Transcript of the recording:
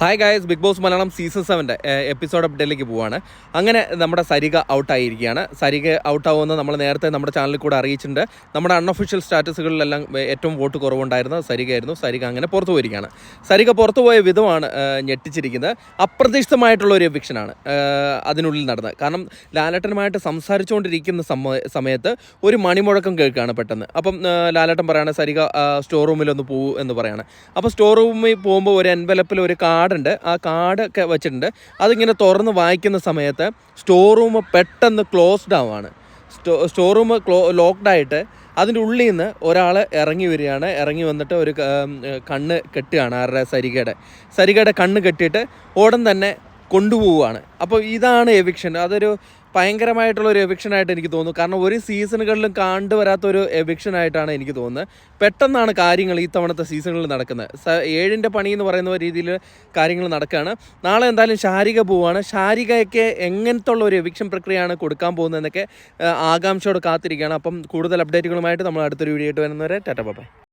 Hi guys Bigg Boss Malayalam season സെവന്റെ episode അപ്ഡേറ്റിലേക്ക് പോവാണ്. അങ്ങനെ നമ്മുടെ സരിക ഔട്ടായിരിക്കുകയാണ് സരിക ഔട്ടാവുമെന്ന് നമ്മൾ നേരത്തെ നമ്മുടെ ചാനലിൽ കൂടെ അറിയിച്ചിട്ടുണ്ട്. നമ്മുടെ അൺഒഫീഷ്യൽ സ്റ്റാറ്റസുകളിലെല്ലാം ഏറ്റവും വോട്ട് കുറവുണ്ടായിരുന്നത് സരികയായിരുന്നു സരിക അങ്ങനെ പുറത്തു പോയിരിക്കുകയാണ്. സരിക പുറത്തു പോയ വിധമാണ് ഞെട്ടിച്ചിരിക്കുന്നത്. അപ്രതീക്ഷിതമായിട്ടുള്ള ഒരു എവിക്ഷനാണ് അതിനുള്ളിൽ നടന്നത്. കാരണം ലാലേട്ടനുമായിട്ട് സംസാരിച്ചുകൊണ്ടിരിക്കുന്ന സമയത്ത് ഒരു മണിമുഴക്കം കേൾക്കുകയാണ് പെട്ടെന്ന്. അപ്പം ലാലേട്ടൻ പറയാണ് സരിക സ്റ്റോർ റൂമിലൊന്ന് പോകൂ എന്ന് പറയുകയാണ് അപ്പോൾ സ്റ്റോർ റൂമിൽ പോകുമ്പോൾ ഒരു എൻവലപ്പിൽ ഒരു കാർഡുണ്ട് ആ കാർഡൊക്കെ വെച്ചിട്ടുണ്ട്. അതിങ്ങനെ തുറന്ന് വായിക്കുന്ന സമയത്ത് സ്റ്റോർ റൂം പെട്ടെന്ന് ക്ലോസ്ഡ് ആവുകയാണ് സ്റ്റോ സ്റ്റോർ റൂം ക്ലോ ലോക്ക്ഡ് ആയിട്ട് അതിന്റെ ഉള്ളിൽ നിന്ന് ഒരാൾ ഇറങ്ങി വരികയാണ്. ഇറങ്ങി വന്നിട്ട് ഒരു കണ്ണ് കെട്ടുകയാണ് ആരുടെ സരികയുടെ. സരികയുടെ കണ്ണ് കെട്ടിയിട്ട് ഉടൻ തന്നെ കൊണ്ടുപോവുകയാണ്. അപ്പോൾ ഇതാണ് എവിക്ഷൻ അതൊരു ഭയങ്കരമായിട്ടുള്ള ഒരു എവിക്ഷൻ ആയിട്ട് എനിക്ക് തോന്നുന്നു. കാരണം ഒരു സീസണുകളിലും കണ്ടുവരാത്ത ഒരു എവിക്ഷൻ ആയിട്ടാണ് എനിക്ക് തോന്നുന്നത്. പെട്ടെന്നാണ് കാര്യങ്ങൾ ഈ തവണത്തെ സീസണിൽ നടക്കുന്നത്. ഏഴിന്റെ പണി എന്ന് പറയുന്ന രീതിയിൽ കാര്യങ്ങൾ നടക്കുകയാണ്. നാളെ എന്തായാലും ശാരിക പോവുകയാണ്. ശാരികയ്ക്ക് എങ്ങനത്തെ ഉള്ള ഒരു എവിക്ഷൻ പ്രക്രിയയാണ് കൊടുക്കാൻ പോകുന്നതെന്നൊക്കെ ആകാംക്ഷയോട് കാത്തിരിക്കുകയാണ്. അപ്പം കൂടുതൽ അപ്ഡേറ്റുകളുമായിട്ട് നമ്മൾ അടുത്തൊരു വീഡിയോ ആയിട്ട് വരുന്നവരെ ടാറ്റ ബൈ.